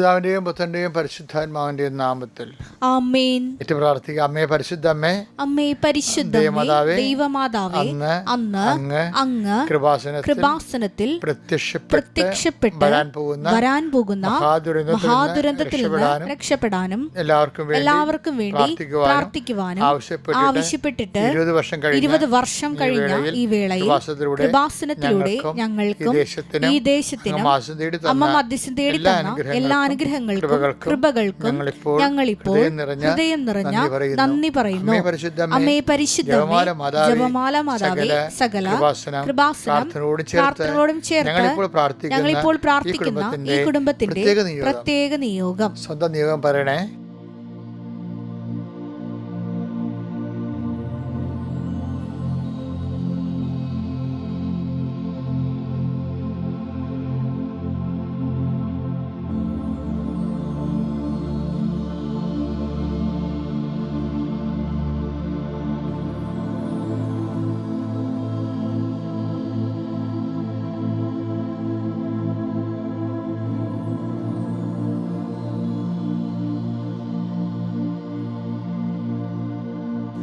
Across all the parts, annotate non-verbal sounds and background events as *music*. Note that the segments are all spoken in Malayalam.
പിതാവിന്റെയും പുത്രന്റെയും പരിശുദ്ധാത്മാവിന്റെയും നാമത്തിൽ ആമേൻ ഏറ്റു പ്രാർത്ഥിക്കുക അമ്മേ പരിശുദ്ധമ്മേ അമ്മേ പരിശുദ്ധ ദൈവമാതാവേ, ദൈവമാതാവേ അന്ന് അന്ന് അങ്ങ് അങ്ങ് കൃപാസനത്തിൽ കൃപാസനത്തിൽ പ്രത്യക്ഷപ്പെട്ട് വരാൻ പോകുന്ന വരാൻ പോകുന്ന മഹാദുരന്തത്തിൽ നിന്ന് രക്ഷപ്പെടാനും എല്ലാവർക്കും വേണ്ടി എല്ലാവർക്കും വേണ്ടി പ്രാർത്ഥിക്കുവാനും ആവശ്യപ്പെട്ടിട്ട് ഇരുപത് വർഷം കഴിഞ്ഞ ഇരുപത് വർഷം കഴിഞ്ഞ ഈ വേളയിൽ കൃപാസനത്തിലൂടെ ഞങ്ങൾക്കും ഈ ദേശത്തിനും അമ്മ മധ്യസ്ഥം തേടി തന്ന എല്ലാ അനുഗ്രഹങ്ങൾക്കും കൃപകൾക്കും ഞങ്ങളിപ്പോൾ ഹൃദയം നിറഞ്ഞ നന്ദി പറയുന്നു. പരിശുദ്ധ അമ്മേ പരിശുദ്ധമേ ജപമാല മാതാവേ, സകല പ്രാർത്ഥനയോടും ചേർത്ത് ഞങ്ങളിപ്പോൾ പ്രാർത്ഥിക്കുന്ന ഈ കുടുംബത്തിന്റെ. പ്രത്യേക നിയോഗം സ്വന്തം നിയോഗം പറയണേ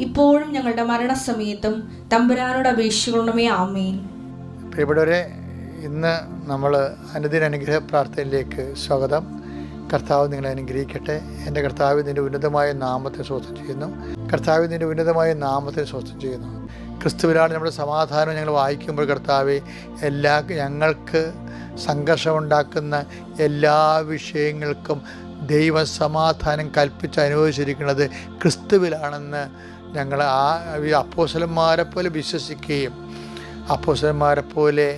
ഇപ്പോഴും ഞങ്ങളുടെ മരണസമയത്തും തമ്പുരാനോട് അപേക്ഷിക്കണമേ ആമേൻ. പ്രിയപ്പെട്ടവരെ ഇന്ന് നമ്മൾ അനുദിന അനുഗ്രഹ പ്രാർത്ഥനയിലേക്ക് സ്വാഗതം. കർത്താവ് നിങ്ങളെ അനുഗ്രഹിക്കട്ടെ. എന്റെ കർത്താവ് നിന്റെ ഉന്നതമായ നാമത്തെ സ്വസ്ഥം ചെയ്യുന്നു. കർത്താവ് നിന്റെ ഉന്നതമായ നാമത്തെ സ്വസ്ഥം ചെയ്യുന്നു. ക്രിസ്തുവിനാണ് നമ്മുടെ സമാധാനം ഞങ്ങൾ വായിക്കുമ്പോൾ കർത്താവ് എല്ലാ ഞങ്ങൾക്ക് സംഘർഷമുണ്ടാക്കുന്ന എല്ലാ വിഷയങ്ങൾക്കും ദൈവ സമാധാനം കൽപ്പിച്ച് അനുഭവിച്ചിരിക്കുന്നത് ക്രിസ്തുവിലാണെന്ന് ഞങ്ങൾ ആ അപ്പോസലന്മാരെ പോലെ വിശ്വസിക്കുകയും അപ്പോസലന്മാരെ പോലെ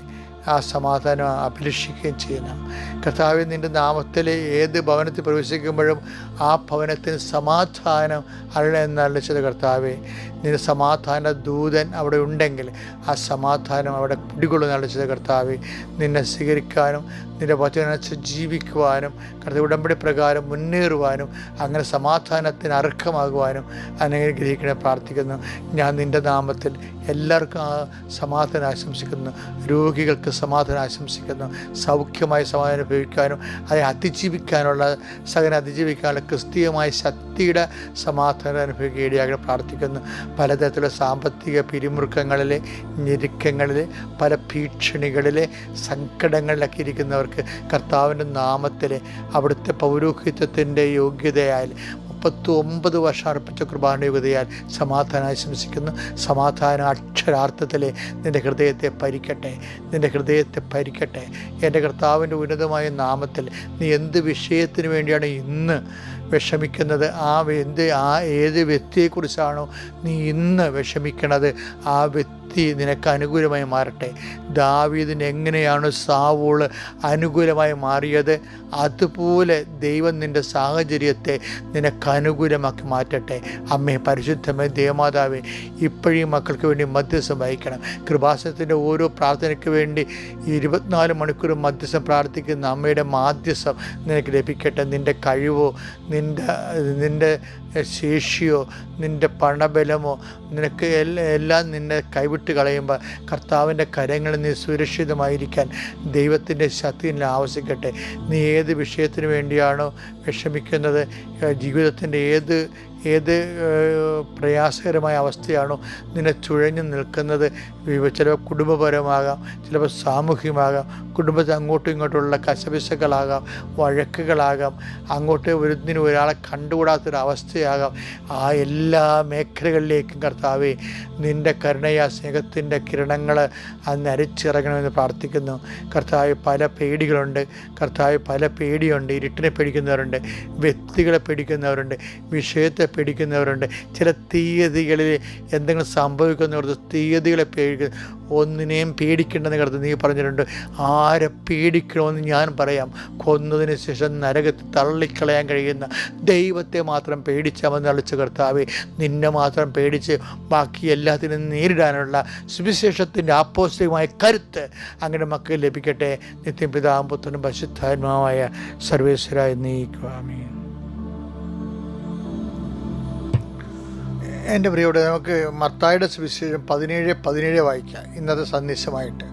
ആ സമാധാനം അഭിലഷിക്കുകയും ചെയ്യണം കർത്താവ് നിന്റെ നാമത്തിൽ ഏത് ഭവനത്തിൽ പ്രവേശിക്കുമ്പോഴും ആ ഭവനത്തിന് സമാധാനം അരുളെന്ന് അരളിച്ചത് കർത്താവെ നിന്റെ സമാധാന ദൂതൻ അവിടെ ഉണ്ടെങ്കിൽ ആ സമാധാനം അവിടെ കുടികൊള്ളുന്ന അടിച്ചത് കർത്താവെ. നിന്നെ സ്വീകരിക്കാനും നിന്റെ വചനച്ച് ജീവിക്കുവാനും കർത്താവ് ഉടമ്പടി പ്രകാരം മുന്നേറുവാനും അങ്ങനെ സമാധാനത്തിന് അർഹമാകുവാനും അനുഗ്രഹിക്കണേ പ്രാർത്ഥിക്കുന്നു. ഞാൻ നിന്റെ നാമത്തിൽ എല്ലാവർക്കും ആ സമാധാനം ആശംസിക്കുന്നു. രോഗികൾക്ക് സമാധാനം ആശംസിക്കുന്നു. സൗഖ്യമായ സമാധാനം ഉപയോഗിക്കാനും അതിനെ അതിജീവിക്കാനുള്ള സകല അതിജീവിക്കാനുള്ള ക്രിസ്തീയമായ ശക്തിയുടെ സമാധാനം അനുഭവിക്കുക ഇടയാകെ പ്രാർത്ഥിക്കുന്നു. പലതരത്തിലുള്ള സാമ്പത്തിക പിരിമുറുക്കങ്ങളിൽ ഞെരുക്കങ്ങളിലെ പല ഭീഷണികളിലെ സങ്കടങ്ങളിലൊക്കെ ഇരിക്കുന്നവർക്ക് കർത്താവിന്റെ നാമത്തിൽ അവിടുത്തെ പൗരോഹിത്വത്തിന്റെ യോഗ്യതയാൽ മുപ്പത്തി ഒമ്പത് വർഷം അർപ്പിച്ച കുർബാന യോഗ്യതയാൽ സമാധാനം ആശംസിക്കുന്നു. സമാധാന അക്ഷരാർത്ഥത്തിൽ നിന്റെ ഹൃദയത്തെ പരിക്കട്ടെ നിന്റെ ഹൃദയത്തെ പരിക്കട്ടെ എന്റെ കർത്താവിന്റെ ഉന്നതമായ നാമത്തിൽ നീ എന്ത് വിഷയത്തിന് വേണ്ടിയാണ് ഇന്ന് വിഷമിക്കുന്നത്. ആ എന്ത് ആ ഏത് വ്യക്തിയെക്കുറിച്ചാണോ നീ ഇന്ന് വിഷമിക്കണത്? ആ വ്യക്തി നിനക്ക് അനുകൂലമായി മാറട്ടെ. ദാവീദിന് എങ്ങനെയാണ് സാവൂൾ അനുകൂലമായി മാറിയത്? അതുപോലെ ദൈവം നിന്റെ സാഹചര്യത്തെ നിനക്ക് അനുകൂലമാക്കി മാറ്റട്ടെ. അമ്മേ പരിശുദ്ധമേ ദേവമാതാവേ ഇപ്പോഴും മക്കൾക്ക് വേണ്ടി മധ്യസ്ഥം വഹിക്കണം. കൃപാസനത്തിന്റെ ഓരോ പ്രാർത്ഥനയ്ക്ക് വേണ്ടി ഇരുപത്തിനാല് മണിക്കൂർ മധ്യസ്ഥം പ്രാർത്ഥിക്കുന്ന അമ്മയുടെ മാധ്യസ്ഥം നിനക്ക് ലഭിക്കട്ടെ. നിന്റെ കഴിവോ നിന്റെ നിന്റെ ശേഷിയോ നിന്റെ പണബലമോ നിനക്ക് എല്ലാ നിന്നെ കൈവിട്ട് കളയുമ്പോൾ കർത്താവിന്റെ കരങ്ങളിൽ നീ സുരക്ഷിതമായിരിക്കാൻ ദൈവത്തിന്റെ ശക്തി നിന്നെ ആവശ്യിക്കട്ടെ നീ ഏത് വിഷയത്തിന് വേണ്ടിയാണോ വിഷമിക്കുന്നത്? ജീവിതത്തിന്റെ ഏത് ഏത് പ്രയാസകരമായ അവസ്ഥയാണോ നിന്നെ ചുഴഞ്ഞു നിൽക്കുന്നത്. ചിലപ്പോൾ കുടുംബപരമാകാം ചിലപ്പോൾ സാമൂഹ്യമാകാം കുടുംബത്തിൽ അങ്ങോട്ടും ഇങ്ങോട്ടുള്ള കശപിശകളാകാം വഴക്കുകളാകാം അങ്ങോട്ട് ഒരുത്തിനും ഒരാളെ കണ്ടുകൂടാത്തൊരവസ്ഥയാകാം. ആ എല്ലാ മേഖലകളിലേക്കും കർത്താവെ നിന്റെ കരുണയാ സ്നേഹത്തിന്റെ കിരണങ്ങൾ അന്ന് അരിച്ചിറങ്ങണമെന്ന് പ്രാർത്ഥിക്കുന്നു. കർത്താവ് പല പേടികളുണ്ട്. കർത്താവ് പല പേടിയുണ്ട്. ഇരുട്ടിനെ പേടിക്കുന്നവരുണ്ട്. വ്യക്തികളെ പേടിക്കുന്നവരുണ്ട്. വിഷയത്തെ പേടിക്കുന്നവരുണ്ട്. ചില തീയതികളിൽ എന്തെങ്കിലും സംഭവിക്കുന്നവർക്ക് തീയതികളെ പേടിക്കുന്ന. ഒന്നിനെയും പേടിക്കേണ്ടെന്ന് കരുത് നീ പറഞ്ഞിട്ടുണ്ട്. ആരെ പേടിക്കണമെന്ന് ഞാൻ പറയാം. കൊന്നതിന് ശേഷം നരകത്തിൽ തള്ളിക്കളയാൻ കഴിയുന്ന ദൈവത്തെ മാത്രം പേടിച്ചാൽ മതി അളിച്ച് കർത്താവെ. നിന്നെ മാത്രം പേടിച്ച് ബാക്കി എല്ലാത്തിനും നേരിടാനുള്ള സുവിശേഷത്തിന്റെ ആപ്പോസിറ്റീവായ കരുത്ത് അങ്ങനെ മക്കൾ ലഭിക്കട്ടെ. നിത്യം പിതാമ്പുത്രനും പശുദ്ധാത്മാവായ സർവേശ്വരായി നീക്കുവാമേ എന്റെ പ്രിയോടെ നമുക്ക് മർത്തായുടെ സുവിശേഷം പതിനേഴ് പതിനേഴ് വായിക്കാം. ഇന്നത്തെ സന്ദേശമായിട്ട്.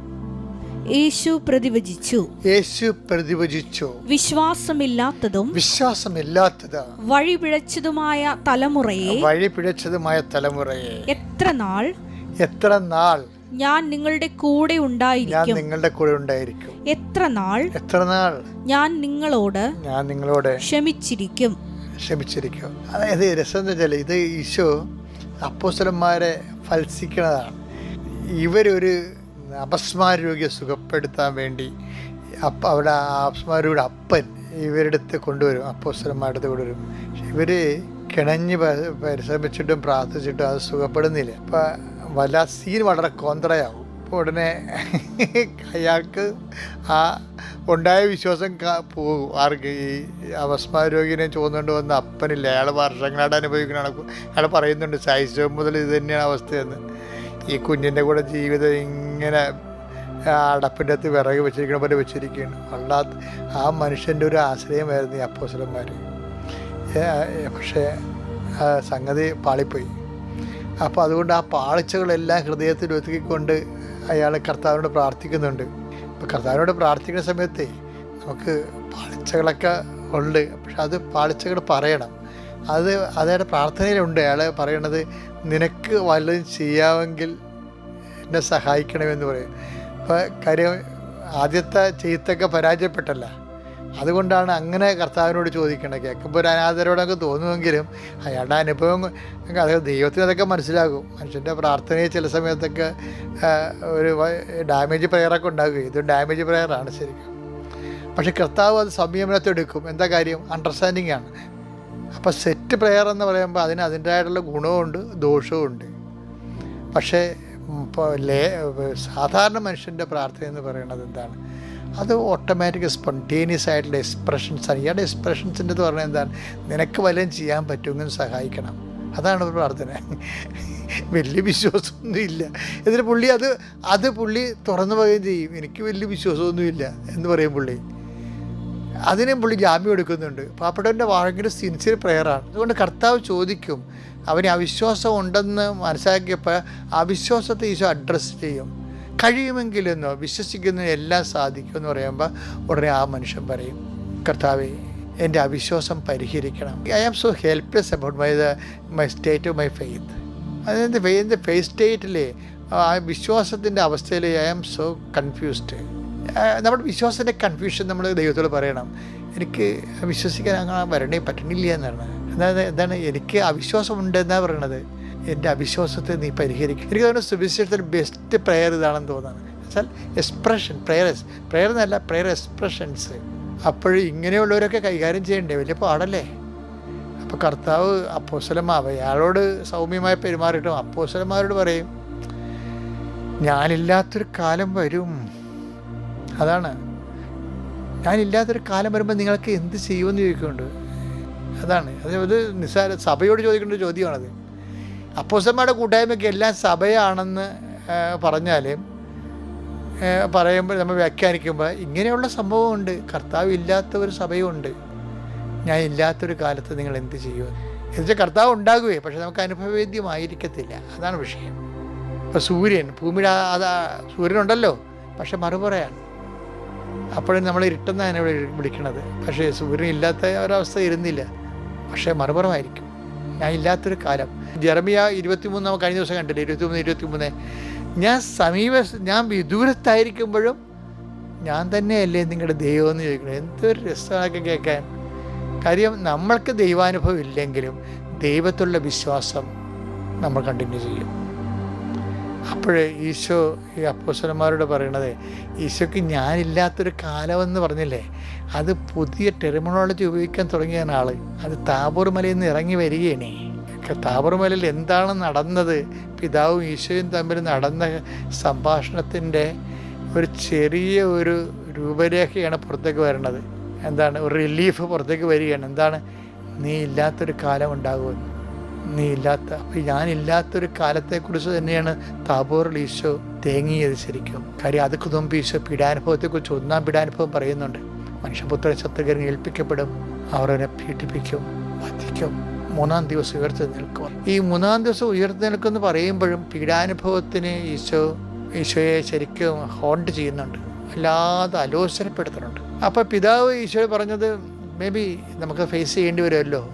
യേശു പ്രതിവചിച്ചു. യേശു പ്രതിവചിച്ചു. വിശ്വാസമില്ലാത്തതും വിശ്വാസമില്ലാത്തത്. വഴിപിഴച്ചതുമായ തലമുറയെ വഴി പിഴച്ചതുമായ തലമുറയെ. എത്ര നാൾ? എത്ര നാൾ? ഞാൻ നിങ്ങളുടെ കൂടെ ഉണ്ടായിരിക്കും. ഞാൻ നിങ്ങളുടെ കൂടെ ഉണ്ടായിരിക്കും. എത്ര നാൾ? എത്ര നാൾ? ഞാൻ നിങ്ങളോട് ഞാൻ നിങ്ങളോട് ക്ഷമിച്ചിരിക്കും. ക്ഷമിച്ചിരിക്കും. അതായത് രസം എന്ന് വെച്ചാൽ ഇത് ഈശോ അപ്പോസ്തലന്മാരെ ഫത്സിക്കുന്നതാണ്. ഇവരൊരു അപസ്മാര രോഗിയെ സുഖപ്പെടുത്താൻ വേണ്ടി അപ്പ അവിടെ ആ അപസ്മാരയുടെ അപ്പൻ ഇവരുടെ അടുത്ത് കൊണ്ടുവരും അപ്പോസ്തലന്മാരുടെ അടുത്ത് കൊണ്ടുവരും. ഇവർ കിണഞ്ഞ് പരിശ്രമിച്ചിട്ടും പ്രാർത്ഥിച്ചിട്ടും അത് സുഖപ്പെടുന്നില്ല. അപ്പം വല്ല സീൻ വളരെ കോന്ത്രയാവും ഉടനെ അയാൾക്ക് ആ ഉണ്ടായ വിശ്വാസം പോകും. ആർക്ക് ഈ അവസ്മാ രോഗിനെ ചുവന്നുകൊണ്ട് വന്ന അപ്പനില്ല. അയാൾ വർഷങ്ങളായിട്ട് അനുഭവിക്കുന്നതാണ്. അയാൾ പറയുന്നുണ്ട് ശൈശവം മുതൽ ഇത് തന്നെയാണ് അവസ്ഥയെന്ന്. ഈ കുഞ്ഞിന്റെ കൂടെ ജീവിതം ഇങ്ങനെ അടപ്പിന്റെ അകത്ത് വിറക് വെച്ചിരിക്കണ പോലെ വെച്ചിരിക്കുകയാണ്. അല്ലാത്ത ആ മനുഷ്യന്റെ ഒരു ആശ്രയമായിരുന്നു ഈ അപ്പോസലന്മാർ പക്ഷേ സംഗതി പാളിപ്പോയി. അപ്പോൾ അതുകൊണ്ട് ആ പാളിച്ചകളെല്ലാം ഹൃദയത്തിൽ ഒതുക്കിക്കൊണ്ട് അയാൾ കർത്താവിനോട് പ്രാർത്ഥിക്കുന്നുണ്ട്. അപ്പോൾ കർത്താവിനോട് പ്രാർത്ഥിക്കുന്ന സമയത്ത് നമുക്ക് പാളിച്ചകളൊക്കെ ഉണ്ട്. പക്ഷെ അത് പാളിച്ചകൾ പറയണം. അത് അതായത് പ്രാർത്ഥനയിലുണ്ട്. അയാൾ പറയണത് നിനക്ക് വല്ലതും ചെയ്യാമെങ്കിൽ എന്നെ സഹായിക്കണമെന്ന് പറയും. അപ്പോൾ കാര്യം ആദ്യത്തെ ചെയ്ത്തൊക്കെ പരാജയപ്പെട്ടല്ല. അതുകൊണ്ടാണ് അങ്ങനെ കർത്താവിനോട് ചോദിക്കേണ്ടത് കേൾക്കുമ്പോൾ ഒരു അനാഥരോടൊക്കെ തോന്നുമെങ്കിലും അയാളുടെ അനുഭവം അത് ദൈവത്തിന് അതൊക്കെ മനസ്സിലാകും. മനുഷ്യന്റെ പ്രാർത്ഥനയിൽ ചില സമയത്തൊക്കെ ഒരു ഡാമേജ് പ്രെയറൊക്കെ ഉണ്ടാകും. ഇത് ഡാമേജ് പ്രെയറാണ് ശരിക്കും. പക്ഷേ കർത്താവ് അത് സംയമനത്തെടുക്കും എന്താ കാര്യം? അണ്ടർസ്റ്റാൻഡിങ് ആണ്. അപ്പോൾ സെറ്റ് പ്രെയർ എന്ന് പറയുമ്പോൾ അതിന് അതിന്റെതായിട്ടുള്ള ഗുണവുമുണ്ട് ദോഷവുമുണ്ട്. പക്ഷേ ലേ സാധാരണ മനുഷ്യന്റെ പ്രാർത്ഥന എന്ന് പറയുന്നത് എന്താണ്? അത് ഓട്ടോമാറ്റിക് സ്പോണ്ടേനിയസ് ആയിട്ടുള്ള എക്സ്പ്രഷൻസ് ആണ്. ഇയാളുടെ എക്സ്പ്രഷൻസിന്റെ എന്ന് പറഞ്ഞാൽ എന്താണ്? നിനക്ക് വല്ലതും ചെയ്യാൻ പറ്റുമെങ്കിൽ സഹായിക്കണം. അതാണ് ഒരു പ്രാർത്ഥന. വലിയ വിശ്വാസമൊന്നുമില്ല എന്നിട്ട് പുള്ളി അത് അത് പുള്ളി തുറന്നു പറയുകയും ചെയ്യും. എനിക്ക് വലിയ വിശ്വാസമൊന്നുമില്ല എന്ന് പറയും പുള്ളി. അതിനും പുള്ളി ജാമ്യം എടുക്കുന്നുണ്ട്. പാപ്പടവന്റെ ഭയങ്കര സിൻസിയർ പ്രെയറാണ് അതുകൊണ്ട് കർത്താവ് ചോദിക്കും അവന് അവിശ്വാസം ഉണ്ടെന്ന് മനസ്സിലാക്കിയപ്പോൾ അവിശ്വാസത്തെ ഈശോ അഡ്രസ്സ് ചെയ്യും. കഴിയുമെങ്കിലെന്നോ വിശ്വസിക്കുന്ന എല്ലാം സാധിക്കുമെന്ന് പറയുമ്പോൾ ഉടനെ ആ മനുഷ്യൻ പറയും കർത്താവെ എന്റെ അവിശ്വാസം പരിഹരിക്കണം. I am so helpless about my my state of my faith അതായത് എന്റെ ഫെയ്ത്ത് സ്റ്റേറ്റിലെ ആ വിശ്വാസത്തിന്റെ അവസ്ഥയിൽ ഐ ആം സോ കൺഫ്യൂസ്ഡ് നമ്മുടെ വിശ്വാസത്തിന്റെ കൺഫ്യൂഷൻ നമ്മൾ ദൈവത്തോട് പറയണം. എനിക്ക് വിശ്വസിക്കാൻ അങ്ങനെ വരണേ പറ്റണില്ല എന്നാണ്. അതായത് എന്താണ് എനിക്ക് അവിശ്വാസമുണ്ട് എന്നാണ് പറയണത്? എന്റെ അവിശ്വാസത്തെ നീ പരിഹരിക്കും. എനിക്ക് തോന്നുന്നു സുവിശേഷത്തിൽ ബെസ്റ്റ് പ്രെയർ ഇതാണെന്ന് തോന്നുന്നു. വെച്ചാൽ എക്സ്പ്രഷൻ പ്രെയർ പ്രെയർ എന്നല്ല പ്രെയർ എക്സ്പ്രഷൻസ് അപ്പോഴും ഇങ്ങനെയുള്ളവരൊക്കെ കൈകാര്യം ചെയ്യണ്ടേ? വലിയ പാടല്ലേ? അപ്പോൾ കർത്താവ് അപ്പോസ്വലമാവ് അയാളോട് സൗമ്യമായി പെരുമാറിയിട്ടും അപ്പോസലന്മാരോട് പറയും ഞാനില്ലാത്തൊരു കാലം വരും. അതാണ്. ഞാനില്ലാത്തൊരു കാലം വരുമ്പോൾ നിങ്ങൾക്ക് എന്ത് ചെയ്യുമെന്ന് ചോദിക്കുന്നുണ്ട്? അതാണ്. അത് നിസ്സാര സഭയോട് ചോദിക്കേണ്ട ചോദ്യമാണത്. അപ്പോസന്മാരുടെ കൂട്ടായ്മയ്ക്ക് എല്ലാം സഭയാണെന്ന് പറഞ്ഞാൽ പറയുമ്പോൾ നമ്മൾ വ്യാഖ്യാനിക്കുമ്പോൾ ഇങ്ങനെയുള്ള സംഭവമുണ്ട്. കർത്താവ് ഇല്ലാത്ത ഒരു സഭയുണ്ട്. ഞാൻ ഇല്ലാത്തൊരു കാലത്ത് നിങ്ങൾ എന്ത് ചെയ്യുമെന്ന് എന്നുവെച്ചാൽ കർത്താവ് ഉണ്ടാകുകയെ പക്ഷെ നമുക്ക് അനുഭവവേദ്യമായിരിക്കത്തില്ല. അതാണ് വിഷയം. ഇപ്പോൾ സൂര്യൻ ഭൂമിയുടെ അത് സൂര്യനുണ്ടല്ലോ പക്ഷെ മറുപറയാണ്. അപ്പോഴും നമ്മൾ ഇരുട്ടെന്നാണ് ഇവിടെ വിളിക്കണത്. പക്ഷേ സൂര്യൻ ഇല്ലാത്ത ഒരവസ്ഥ ഇരുന്നില്ല. പക്ഷേ മറുപറമായിരിക്കും. ഞാൻ ഇല്ലാത്തൊരു കാലം. ജെറമിയ ഇരുപത്തിമൂന്ന് നമ്മൾ കഴിഞ്ഞ ദിവസം കണ്ടില്ലേ? ഇരുപത്തിമൂന്ന് ഇരുപത്തിമൂന്ന്. ഞാൻ സമീപ ഞാൻ വിദൂരത്തായിരിക്കുമ്പോഴും ഞാൻ തന്നെയല്ലേ നിങ്ങളുടെ ദൈവം എന്ന് ചോദിക്കണം. എന്തൊരു രസമൊക്കെ കേൾക്കാൻ. കാര്യം നമ്മൾക്ക് ദൈവാനുഭവം ഇല്ലെങ്കിലും ദൈവത്തുള്ള വിശ്വാസം നമ്മൾ കണ്ടിന്യൂ ചെയ്യും. അപ്പോഴേ ഈശോ ഈ അപ്പോസ്വലന്മാരോട് പറയണത് ഈശോയ്ക്ക് ഞാനില്ലാത്തൊരു കാലമെന്ന് പറഞ്ഞില്ലേ? അത് പുതിയ ടെർമിനോളജി ഉപയോഗിക്കാൻ തുടങ്ങിയ ആൾ അത് താബോർ മലയിൽ നിന്ന് ഇറങ്ങി വരികയാണ്. താബോർ എന്താണ് നടന്നത്? പിതാവും ഈശോയും തമ്മിൽ നടന്ന സംഭാഷണത്തിന്റെ ഒരു ചെറിയ ഒരു രൂപരേഖയാണ് പുറത്തേക്ക് വരുന്നത് എന്താണ്? ഒരു റിലീഫ് പുറത്തേക്ക് വരികയാണ്. എന്താണ്? നീ ഇല്ലാത്തൊരു കാലം ഉണ്ടാകുമെന്ന്. നീ ഇല്ലാത്ത അപ്പം ഞാനില്ലാത്തൊരു കാലത്തെക്കുറിച്ച് തന്നെയാണ് താബോറിൽ ഈശോ തേങ്ങിയത് ശരിക്കും. കാര്യം അത് കുതുമ്പ് ഈശോ പീഡാനുഭവത്തെക്കുറിച്ച് ഒന്നാം പീഡാനുഭവം പറയുന്നുണ്ട്. മനുഷ്യപുത്രൻ ശത്രുകരൻ ഏൽപ്പിക്കപ്പെടും. അവർ അവനെ പീഡിപ്പിക്കും വധിക്കും. മൂന്നാം ദിവസം ഉയർത്തി ഈ മൂന്നാം ദിവസം ഉയർത്തി നിൽക്കുമെന്ന് പറയുമ്പോഴും പീഡാനുഭവത്തിന് ഈശോ ഈശോയെ ശരിക്കും ഹോണ്ട് ചെയ്യുന്നുണ്ട്. അല്ലാതെ അലോസരപ്പെടുത്തുന്നുണ്ട്. അപ്പോൾ പിതാവ് ഈശോ പറഞ്ഞത് മേ ബി നമുക്ക് ഫേസ് ചെയ്യേണ്ടി വരുമല്ലോ.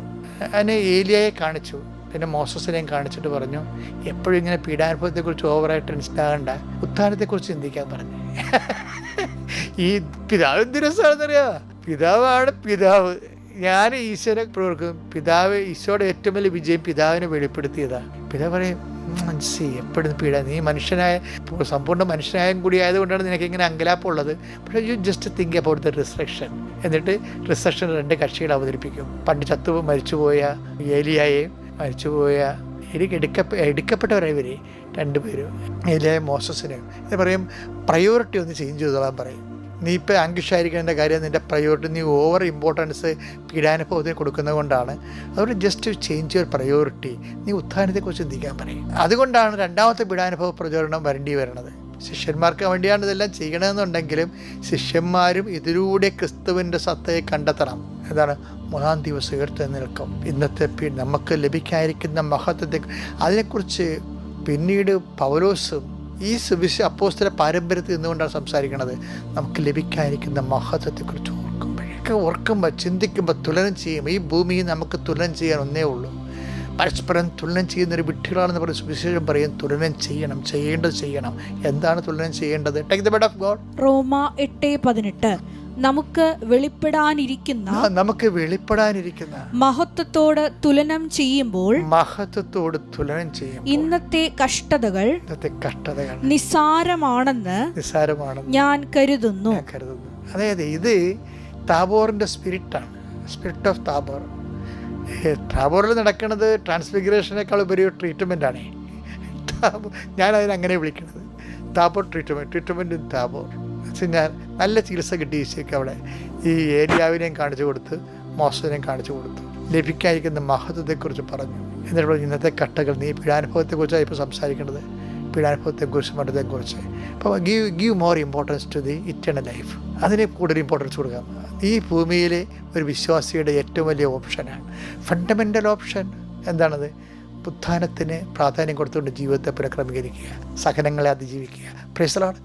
അതിനെ ഏലിയയെ കാണിച്ചു. പിന്നെ മോസസിനെയും കാണിച്ചിട്ട് പറഞ്ഞു എപ്പോഴും ഇങ്ങനെ പീഡാനുഭവത്തെക്കുറിച്ച് ഓവറായിട്ട് ടെൻഷൻ ആകണ്ട. ഉത്ഥാനത്തെക്കുറിച്ച് ചിന്തിക്കാൻ പറഞ്ഞു. *laughs* ഈ പിതാവ് എന്തിനാണെന്നറിയാ പിതാവാണ് പിതാവ്. ഞാൻ ഈശ്വര പ്രവർക്കും പിതാവ് ഈശോയുടെ ഏറ്റവും വലിയ വിജയം പിതാവിനെ വെളിപ്പെടുത്തിയതാണ്. പിതാവ് പറയും മനസ്സി എപ്പോഴും പീഡ? നീ മനുഷ്യനായ സമ്പൂർണ മനുഷ്യനായും കൂടി ആയതുകൊണ്ടാണ് നിനക്ക് ഇങ്ങനെ അങ്കലാപ്പുള്ളത് പക്ഷേ you just think about the restriction എന്നിട്ട് റിസ്ട്രക്ഷൻ രണ്ട് കക്ഷികൾ അവതരിപ്പിക്കും. പണ്ട് ചത്തു മരിച്ചുപോയ ഏലിയായെയും മരിച്ചുപോയ എനിക്ക് എടുക്ക എടുക്കപ്പെട്ടവരായി ഇവർ രണ്ടുപേരും ഏലിയായ മോസസിനെയും ഇത് പറയും പ്രയോറിറ്റി ഒന്ന് ചേഞ്ച് ചെയ്തോളാൻ പറയും. നീ ഇപ്പോൾ ആംഗ്യഷായിരിക്കേണ്ട കാര്യം നിന്റെ പ്രയോറിറ്റി നീ ഓവർ ഇമ്പോർട്ടൻസ് പീഡാനുഭവത്തിന് കൊടുക്കുന്നത് കൊണ്ടാണ്. അതുകൊണ്ട് ജസ്റ്റ് ചേഞ്ച് യുവർ പ്രയോറിറ്റി നീ ഉത്ഥാനത്തെക്കുറിച്ച് ചിന്തിക്കാൻ പറയും. അതുകൊണ്ടാണ് രണ്ടാമത്തെ പീഡാനുഭവ പ്രചോദനം വരേണ്ടി വരുന്നത്. ശിഷ്യന്മാർക്ക് വേണ്ടിയാണ് ഇതെല്ലാം ചെയ്യണമെന്നുണ്ടെങ്കിലും ശിഷ്യന്മാരും ഇതിലൂടെ ക്രിസ്തുവിന്റെ സത്തയെ കണ്ടെത്തണം. എന്താണ് മൂന്നാം ദിവസം ഉയർത്തി നിൽക്കും ഇന്നത്തെ നമുക്ക് ലഭിക്കാതിരിക്കുന്ന മഹത്വത്തെ അതിനെക്കുറിച്ച് പിന്നീട് പൗലോസും ഈ സുവിശ അപ്പോസ്തല പാരമ്പര്യത്തിൽ നിന്നുകൊണ്ടാണ് സംസാരിക്കുന്നത്. നമുക്ക് ലഭിക്കാതിരിക്കുന്ന മഹത്വത്തെക്കുറിച്ച് ഓർക്കുമ്പോഴൊക്കെ ഓർക്കുമ്പോൾ ചിന്തിക്കുമ്പോൾ തുലനം ചെയ്യും. ഈ ഭൂമിയിൽ നമുക്ക് തുലനം ചെയ്യാൻ ഒന്നേ ഉള്ളൂ. പരസ്പരം തുലനം ചെയ്യുന്ന ഒരു വിട്ടുകളാണെന്ന് പറഞ്ഞ് സുവിശേഷം പറയും. തുലനം ചെയ്യണം ചെയ്യേണ്ടത് ചെയ്യണം. എന്താണ് തുലനം ചെയ്യേണ്ടത്? Take the bed of God Roma എട്ട് പതിനെട്ട്. നമുക്ക് വെളിപ്പെടാനിരിക്കുന്ന നമുക്ക് വെളിപ്പെടാനിരിക്കുന്ന മഹത്വത്തോട് തുലനം ചെയ്യുമ്പോൾ മഹത്വത്തോട് തുലനം ചെയ്യും ഇന്നത്തെ കഷ്ടതകൾ ഇന്നത്തെ കഷ്ടതകൾ നിസാരമാണെന്ന് നിസ്സാരമാണ് ഞാൻ കരുതുന്നു. കരുതുന്നു. അതായത് ഇത് താബോറിന്റെ സ്പിരിറ്റാണ് സ്പിരിറ്റ് ഓഫ് താബോർ. താബോറിൽ നടക്കുന്നത് ട്രാൻസ്ഫിഗറേഷനേക്കാൾ ഉപരി ട്രീറ്റ്മെന്റ് ആണ് ഞാൻ അതിനങ്ങനെ വിളിക്കുന്നത്. Tabor treatment treatment Tabor. ഞാൻ നല്ല ചികിത്സ കിട്ടി ഈശോയ്ക്ക് അവിടെ ഈ ഏരിയാവിനെയും കാണിച്ചു കൊടുത്ത് മോശനെയും കാണിച്ചു കൊടുത്തു. ലഭിക്കാതിരിക്കുന്ന മഹത്വത്തെക്കുറിച്ച് പറഞ്ഞു. എന്നിട്ട് ഇന്നത്തെ കട്ടകൾ നീ പീഡാനുഭവത്തെക്കുറിച്ചാണ് ഇപ്പോൾ സംസാരിക്കേണ്ടത്? പീഡാനുഭവത്തെക്കുറിച്ച് മരണത്തെക്കുറിച്ച് അപ്പോൾ give give more importance to the eternal life അതിന് കൂടുതൽ ഇമ്പോർട്ടൻസ് കൊടുക്കാം. ഈ ഭൂമിയിലെ ഒരു വിശ്വാസിയുടെ ഏറ്റവും വലിയ ഓപ്ഷനാണ് ഫണ്ടമെന്റൽ ഓപ്ഷൻ എന്താണത്? ഉത്ഥാനത്തിന് പ്രാധാന്യം കൊടുത്തുകൊണ്ട് ജീവിതത്തെ പുനഃക്രമീകരിക്കുക സഹനങ്ങളെ അതിജീവിക്കുക. പ്രൈസലാണ്